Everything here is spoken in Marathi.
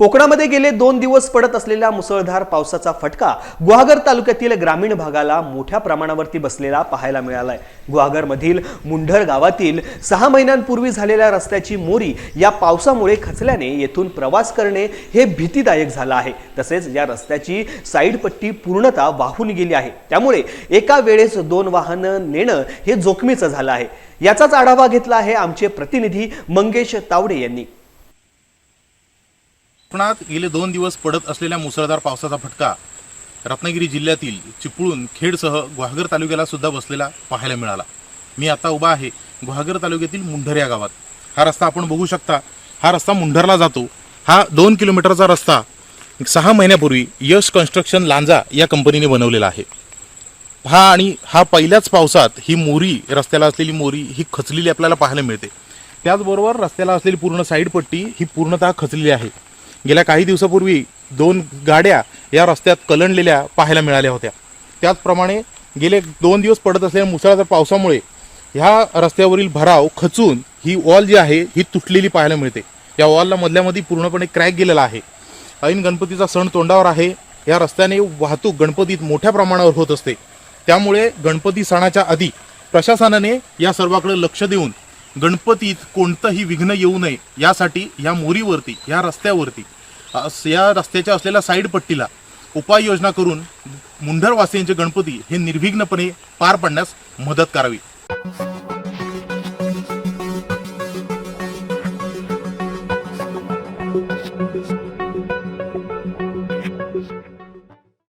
कोकणामध्ये गेले दोन दिवस पडत असलेल्या मुसळधार पावसाचा फटका गुहागर तालुक्यातील ग्रामीण भागाला मोठ्या प्रमाणावरती बसलेला पाहायला मिळालाय. गुहागरमधील मुंढर गावातील सहा महिन्यांपूर्वी झालेल्या रस्त्याची मोरी या पावसामुळे खचल्याने येथून प्रवास करणे हे भीतीदायक झालं आहे. तसेच या रस्त्याची साईडपट्टी पूर्णता पूर्णतः वाहून गेली आहे. त्यामुळे एका वेळेस दोन वाहनं नेणं हे जोखमीचं झालं आहे. याचाच आढावा घेतला आहे आमचे प्रतिनिधी मंगेश तावडे यांनी. कोकणात गेले दोन दिवस पडत असलेल्या मुसळधार पावसाचा फटका रत्नागिरी जिल्ह्यातील चिपळूण खेडसह गुहागर तालुक्याला सुद्धा बसलेला पाहायला मिळाला. मी आता उभा आहे गुहागर तालुक्यातील मुंढर या गावात. हा रस्ता आपण बघू शकता. हा रस्ता मुंढरला जातो. हा दोन किलोमीटरचा रस्ता सहा महिन्यापूर्वी यश कन्स्ट्रक्शन लांजा या कंपनीने बनवलेला आहे. हा आणि हा पहिल्याच पावसात ही मोरी रस्त्याला असलेली मोरी ही खचलेली आपल्याला पाहायला मिळते. त्याचबरोबर रस्त्याला असलेली पूर्ण साईड पट्टी ही पूर्णतः खचलेली आहे. गेल्या काही दिवसापूर्वी दोन गाड्या या रस्त्यात कलंडलेल्या पाहायला मिळाल्या होत्या. त्याचप्रमाणे गेले दोन दिवस पडत असलेल्या मुसळधार पावसामुळे ह्या रस्त्यावरील भराव खचून ही वॉल जी आहे ही तुटलेली पाहायला मिळते. या वॉलला मधल्यामध्ये पूर्णपणे क्रॅक गेलेला आहे. ऐन गणपतीचा सण तोंडावर आहे. या रस्त्याने वाहतूक गणपतीत मोठ्या प्रमाणावर होत असते. त्यामुळे गणपती सणाच्या आधी प्रशासनाने या सर्वाकडे लक्ष देऊन गणपतीत कोणतंही विघ्न येऊ नये यासाठी या मोरीवरती या रस्त्यावरती या रस्त्याच्या असलेल्या साईड पट्टीला उपाययोजना करून मुंढरवासियांचे गणपती हे निर्विघ्नपणे पार पाडण्यास मदत करावी.